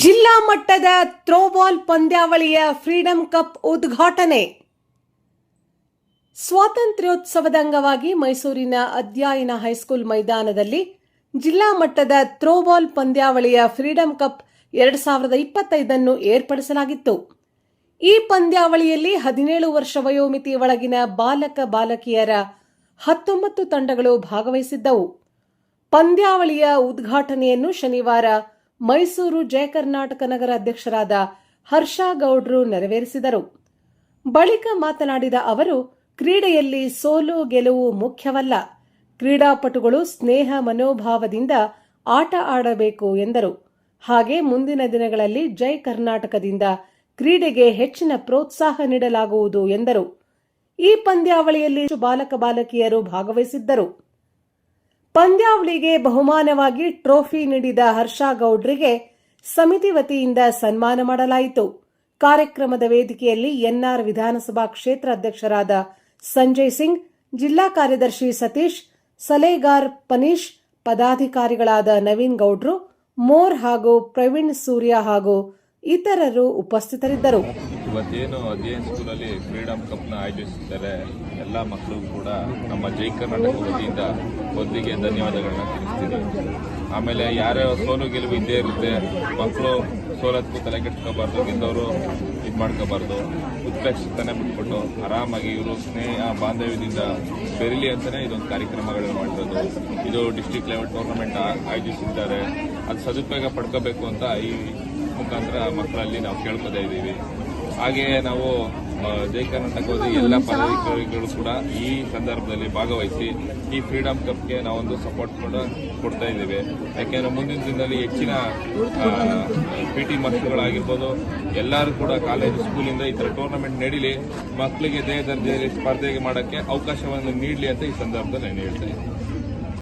ಜಿಲ್ಲಾ ಮಟ್ಟದ ಥ್ರೋಬಾಲ್ ಪಂದ್ಯಾವಳಿಯ ಫ್ರೀಡಂ ಕಪ್ ಉದ್ಘಾಟನೆ. ಸ್ವಾತಂತ್ರ್ಯೋತ್ಸವದ ಅಂಗವಾಗಿ ಮೈಸೂರಿನ ಅಧ್ಯಯನ ಹೈಸ್ಕೂಲ್ ಮೈದಾನದಲ್ಲಿ ಜಿಲ್ಲಾ ಮಟ್ಟದ ಥ್ರೋಬಾಲ್ ಪಂದ್ಯಾವಳಿಯ ಫ್ರೀಡಂ ಕಪ್ ಎರಡು ಸಾವಿರದ ಇಪ್ಪತ್ತೈದನ್ನು ಏರ್ಪಡಿಸಲಾಗಿತ್ತು. ಈ ಪಂದ್ಯಾವಳಿಯಲ್ಲಿ ಹದಿನೇಳು ವರ್ಷ ವಯೋಮಿತಿ ಒಳಗಿನ ಬಾಲಕ ಬಾಲಕಿಯರ ಹತ್ತೊಂಬತ್ತು ತಂಡಗಳು ಭಾಗವಹಿಸಿದ್ದವು. ಪಂದ್ಯಾವಳಿಯ ಉದ್ಘಾಟನೆಯನ್ನು ಶನಿವಾರ ಮೈಸೂರು ಜಯ ಕರ್ನಾಟಕ ನಗರ ಅಧ್ಯಕ್ಷರಾದ ಹರ್ಷ ಗೌಡ್ರು ನೆರವೇರಿಸಿದರು. ಬಳಿಕ ಮಾತನಾಡಿದ ಅವರು, ಕ್ರೀಡೆಯಲ್ಲಿ ಸೋಲು ಗೆಲುವು ಮುಖ್ಯವಲ್ಲ. ಕ್ರೀಡಾಪಟುಗಳು ಸ್ನೇಹ ಮನೋಭಾವದಿಂದ ಆಟ ಆಡಬೇಕು ಎಂದರು. ಹಾಗೆ ಮುಂದಿನ ದಿನಗಳಲ್ಲಿ ಜೈ ಕರ್ನಾಟಕದಿಂದ ಕ್ರೀಡೆಗೆ ಹೆಚ್ಚಿನ ಪ್ರೋತ್ಸಾಹ ನೀಡಲಾಗುವುದು ಎಂದರು. ಈ ಪಂದ್ಯಾವಳಿಯಲ್ಲಿ ಬಾಲಕ ಬಾಲಕಿಯರು ಭಾಗವಹಿಸಿದ್ದರು. ಪಂದ್ಯಾವಳಿಗೆ ಬಹುಮಾನವಾಗಿ ಟ್ರೋಫಿ ನೀಡಿದ ಹರ್ಷ ಗೌಡ್ರಿಗೆ ಸಮಿತಿ ವತಿಯಿಂದ ಸನ್ಮಾನ ಮಾಡಲಾಯಿತು. ಕಾರ್ಯಕ್ರಮದ ವೇದಿಕೆಯಲ್ಲಿ ಎನ್ಆರ್ ವಿಧಾನಸಭಾ ಕ್ಷೇತ್ರ ಅಧ್ಯಕ್ಷರಾದ ಸಂಜಯ್ ಸಿಂಗ್, ಜಿಲ್ಲಾ ಕಾರ್ಯದರ್ಶಿ ಸತೀಶ್ ಸಲೇಗಾರ್ ಪನೀಶ್, ಪದಾಧಿಕಾರಿಗಳಾದ ನವೀನ್ ಗೌಡ್ರು, ಮೋರ್ ಹಾಗೂ ಪ್ರವೀಣ್ ಸೂರ್ಯ ಹಾಗೂ ಇತರರು ಉಪಸ್ಥಿತರಿದ್ದರು. ಇವತ್ತೇನು ಅಧ್ಯಯನ ಸ್ಕೂಲಲ್ಲಿ ಫ್ರೀಡಮ್ ಕಪ್ನ ಆಯೋಜಿಸಿದ್ದಾರೆ ಎಲ್ಲ ಮಕ್ಕಳು ಕೂಡ ನಮ್ಮ ಜೈ ಕರ್ನಾಟಕ ವತಿಯಿಂದ ಮೊದಲಿಗೆ ಧನ್ಯವಾದಗಳನ್ನ ತಿಳಿಸ್ತೀನಿ. ಆಮೇಲೆ ಯಾರ್ಯಾವ ಸೋಲು ಗೆಲುವು ಇದ್ದೇ ಇರುತ್ತೆ, ಮಕ್ಕಳು ಸೋಲತ್ಗೂ ತಲೆ ಕೆಡ್ಸ್ಕೋಬಾರ್ದು, ಗೆದ್ದವರು ಇದು ಮಾಡ್ಕೋಬಾರ್ದು, ಉತ್ಪ್ರೇಕ್ಷಿತನೇ ಬಿಟ್ಬಿಟ್ಟು ಆರಾಮಾಗಿ ಇವರು ಸ್ನೇಹ, ಬಾಂಧವ್ಯದಿಂದ ಬೆರಿಲಿ ಅಂತಲೇ ಇದೊಂದು ಕಾರ್ಯಕ್ರಮಗಳನ್ನು ಮಾಡಿರೋದು ಇದು ಡಿಸ್ಟಿಕ್ ಲೆವೆಲ್ ಟೂರ್ನಮೆಂಟ್ ಆಯೋಜಿಸಿದ್ದಾರೆ. ಅದು ಸದುಪಯೋಗ ಪಡ್ಕೋಬೇಕು ಅಂತ ಈ ಮುಖಾಂತರ ಮಕ್ಕಳಲ್ಲಿ ನಾವು ಕೇಳ್ಕೊತಾ ಇದ್ದೀವಿ. ಹಾಗೆಯೇ ನಾವು ಜೈ ಕರ್ನಾಟಕ ಹೋದ ಎಲ್ಲ ಪದಾಧಿಕಾರಿಗಳು ಕೂಡ ಈ ಸಂದರ್ಭದಲ್ಲಿ ಭಾಗವಹಿಸಿ ಈ ಫ್ರೀಡಮ್ ಕಪ್ಗೆ ನಾವೊಂದು ಸಪೋರ್ಟ್ ಕೂಡ ಕೊಡ್ತಾ ಇದ್ದೇವೆ. ಯಾಕೆಂದ್ರೆ ಮುಂದಿನ ದಿನದಲ್ಲಿ ಹೆಚ್ಚಿನ ಪಿ ಟಿ ಮಕ್ಕಳುಗಳಾಗಿರ್ಬೋದು ಎಲ್ಲರೂ ಕೂಡ ಕಾಲೇಜು ಸ್ಕೂಲಿಂದ ಈ ಥರ ಟೂರ್ನಮೆಂಟ್ ನಡೀಲಿ ಮಕ್ಕಳಿಗೆ ದೇಹ ದರ್ಜೆಯಲ್ಲಿ ಸ್ಪರ್ಧೆಗೆ ಮಾಡೋಕ್ಕೆ ಅವಕಾಶವನ್ನು ನೀಡಲಿ ಅಂತ ಈ ಸಂದರ್ಭದಲ್ಲಿ ನಾನು ಹೇಳ್ತಾ ಇದ್ದೀನಿ.